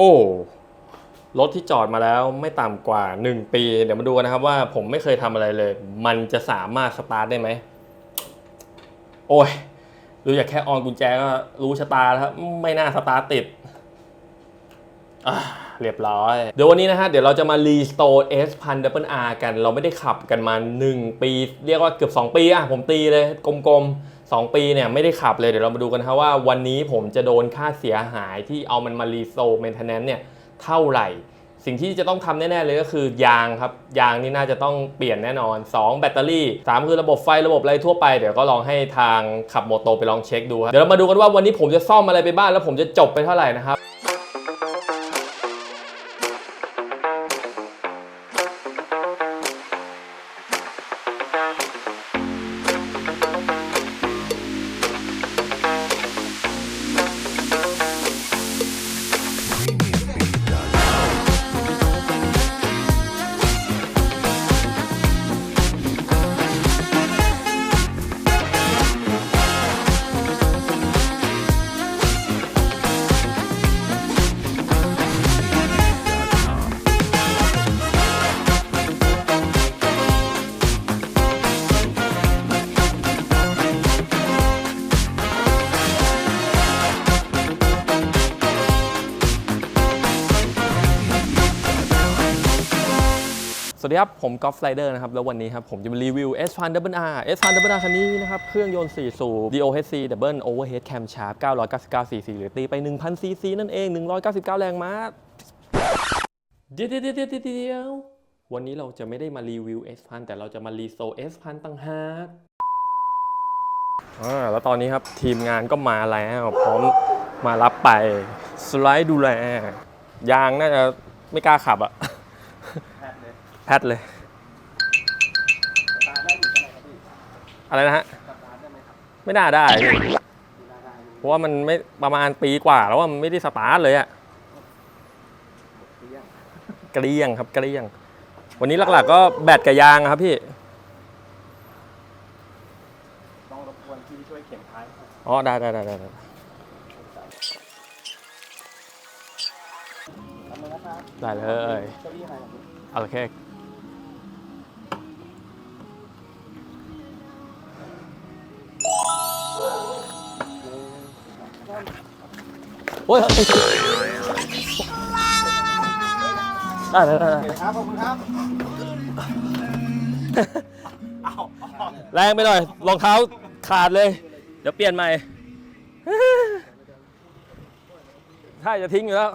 โอ้รถที่จอดมาแล้วไม่ต่ำกว่า 1 ปี เดี๋ยวมาดูกันนะครับว่าผมไม่เคยทำอะไรเลย มันจะสามารถสตาร์ทได้ไหม โอ้ยดูจากแค่ออนกุญแจก็รู้ชะตาแล้วครับไม่น่าสตาร์ทติดเรียบร้อย เดี๋ยววันนี้นะฮะ เดี๋ยวเราจะมารีสโตร์ S พันดับเบิลอากัน เราไม่ได้ขับกันมา 1 ปี เรียกว่าเกือบ 2 ปีอะผมตีเลยกลมๆ 2 ปีเนี่ยไม่ได้ขับเลยเดี๋ยวเรามาดูกันครับว่าวันนี้ผมจะโดนค่าเสียหายที่เอามันมารีโซเมนเทนแนนเนี่ยเท่าไหร่ สิ่งที่จะต้องทำแน่ๆเลยก็คือยางครับ ยางนี่น่าจะต้องเปลี่ยนแน่นอน 2 แบตเตอรี่ 3 คือระบบไฟระบบอะไรทั่วไป เดี๋ยวก็ลองให้ทางขับโมโตไปลองเช็คดูครับเดี๋ยวเรามาดูกันว่าวันนี้ผมจะซ่อมอะไรไปบ้างแล้วผมจะจบไปเท่าไหร่นะครับ วัสดีครับ ผมกอล์ฟไ i เดอร์นะครับ แล้ววันนี้ครับ ผมจะมารีวิว S 1 Double R S 1 Double R คันนี้นะครับ เครื่องยนต์ 4 สูบ DOHC Double Overhead Camshaft 999 cc หรือตีไป 1,000 cc นั่นเอง 199 แรงม้าเดี๋ยวเดี๋ยวเดี๋ยวเดี๋ยววันนี้เราจะไม่ได้มารีวิว S 1 แต่เราจะมารีโซ S 1 ต่างหากอ่าแล้วตอนนี้ครับทีมงานก็มาแล้วพร้อมมารับไปสไลด์ดูแลยางน่าจะไม่กล้าขับอะ พทเลยแพทเลยสตาร์ทได้อยู่เท่าไหร่ครับพี่อะไรนะฮะสตาร์ทได้ไหมครับไม่น่าได้พี่มีราคาอยู่เพราะว่ามันไม่ประมาณปีกว่าแล้วว่ามันไม่ได้สตาร์ทเลยอะเที่ยงเกลี้ยงครับเกลี้ยง วันนี้หลักๆก็แบตกับยางครับพี่ต้องรบกวนพี่ช่วยเข็นท้ายครับอ๋อได้ได้ได้ได้ได้ทำเลยนะครับได้เลยเก้าอี้อะไรครับพี่เอาแค่ โอ้ยได้ได้ได้ได้โอเคครับขอบคุณครับเอาเอาแรงไปหน่อยรองเท้าขาดเลย เดี๋ยวเปลี่ยนใหม่ถ้าจะทิ้งอยู่แล้ว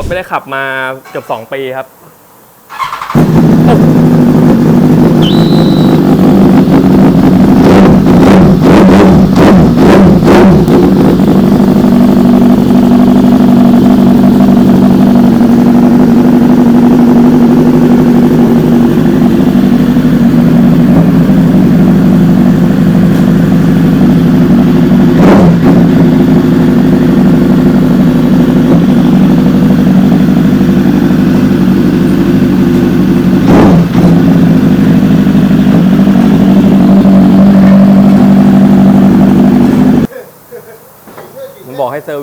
รถไม่ได้ขับมาเกือบ2ปีครับ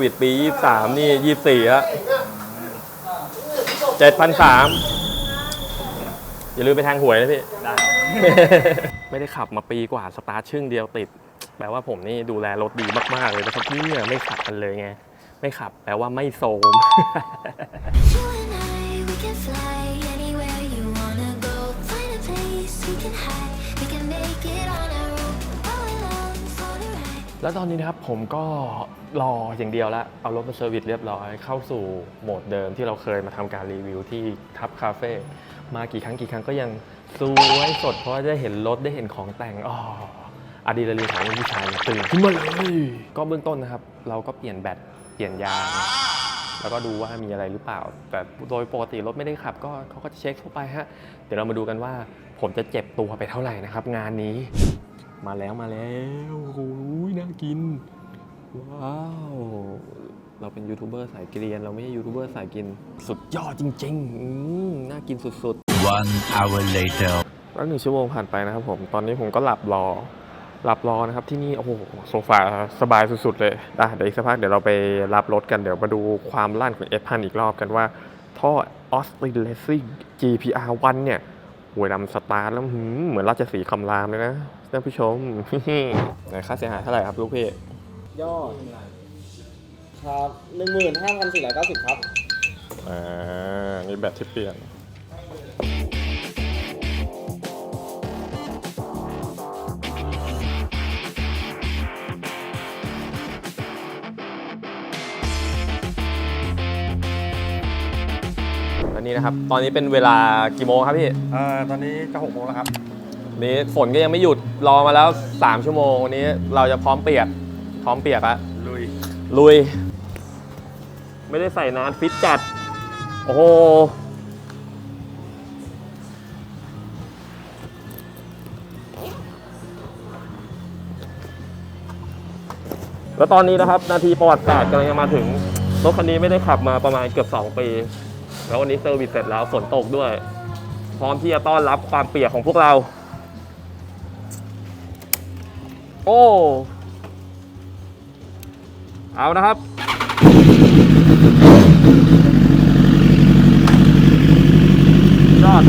วิสปี 23 นี่ 24ฮะ7,300อย่าลืมไปทางหวยนะพี่ ได้ ไม่ได้ขับมาปีกว่าสตาร์ทชึ่งเดียวติด แปลว่าผมนี่ดูแลรถดีมาก ๆ เลยนะครับเนี่ยไม่ขัดกันเลยไง ไม่ขับแปลว่าไม่โซม แล้วตอนนี้นะครับผมก็รออย่างเดียวละเอารถมาเซอร์วิสเรียบร้อย เข้าสู่โหมดเดิมที่เราเคยมาทำการรีวิวที่ทับคาเฟ่มากี่ครั้งกี่ครั้งก็ยังสวยสดเพราะว่าได้เห็นรถได้เห็นของแต่งอ๋ออะดรีนาลีนของผู้ชายตื่นขึ้นมาเลยก็เบื้องต้นนะครับ เราก็เปลี่ยนแบตเปลี่ยนยาง แล้วก็ดูว่ามีอะไรหรือเปล่า แต่โดยปกติรถไม่ได้ขับ ก็เขาก็จะเช็คทั่วไปฮะ เดี๋ยวเรามาดูกันว่า ผมจะเจ็บตัวไปเท่าไหร่นะครับ งานนี้ มาแล้วมาแล้วโอ้ยน่ากิน ว้าว เราเป็นยูทูบเบอร์สายเกรียนเราไม่ใช่ยูทูบเบอร์สายกิน สุดยอดจริงๆอืมน่ากินสุด One hour later. ๆแล้วหนึ่งชั่วโมงผ่านไปนะครับผม ตอนนี้ผมก็หลับรอ หลับรอนะครับที่นี่ โอ้โห โซฟาสบายสุดๆเลยอะเดี๋ยวอีกสักพักเดี๋ยวเราไปรับรถกัน เดี๋ยวมาดูความลั่นของ S พันอีกรอบกันว่า ท่อออสตินเลสซิ่ง GPR 1เนี่ยหวยลำสตาร์ทแล้วหืมเหมือนราชสีห์คำรามเลยนะ ท่านผู้ชม ไหนค่าเสียหายเท่าไหร่ครับลูกพี่ยอดครับหนึ่งหมื่นห้าพันสี่ร้อยเก้าสิบครับ อ่านี่แบตที่เปลี่ยนแล้วนี่นะครับ ตอนนี้เป็นเวลากี่โมงครับพี่ เอ่อตอนนี้จะหกโมงแล้วครับ นี่ฝนก็ยังไม่หยุดรอมาแล้ว 3 ชั่วโมงวันนี้เราจะพร้อมเปียก พร้อมเปียกละลุย ลุย ไม่ได้ใส่นานฟิตจัด โอ้โหแล้วตอนนี้นะครับ นาทีประวัติศาสตร์กำลังจะมาถึงรถคันนี้ไม่ได้ขับมาประมาณเกือบ 2 ปี แล้ววันนี้เซอร์วิสเสร็จแล้วฝนตกด้วย พร้อมที่จะต้อนรับความเปียกของพวกเรา โอ้ เอานะครับยอด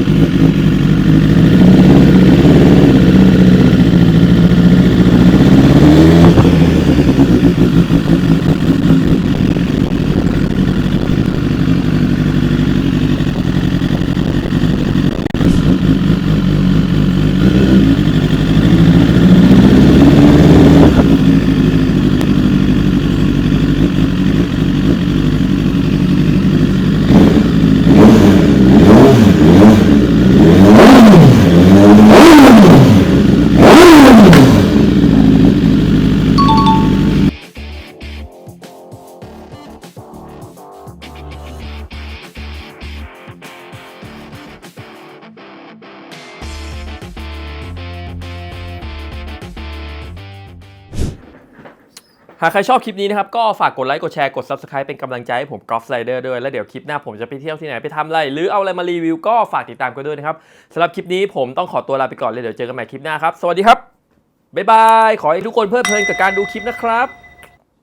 ากใครชอบคลิปนี้นะครับ ก็ฝากกดไลค์ กดแชร์ กด Subscribe เป็นกำลังใจให้ผมกอล์ฟไลเดอร์ด้วย แล้วเดี๋ยวคลิปหน้าผมจะไปเที่ยวที่ไหน ไปทำอะไร หรือเอาอะไรมารีวิว ก็ฝากติดตามกันด้วยนะครับสำหรับคลิปนี้ผมต้องขอตัวลาไปก่อนเลยเดี๋ยวเจอกันใหม่คลิปหน้าครับ สวัสดีครับ บ๊ายบาย ขอให้ทุกคนเพลิดเพลินกับการดูคลิปนะครับ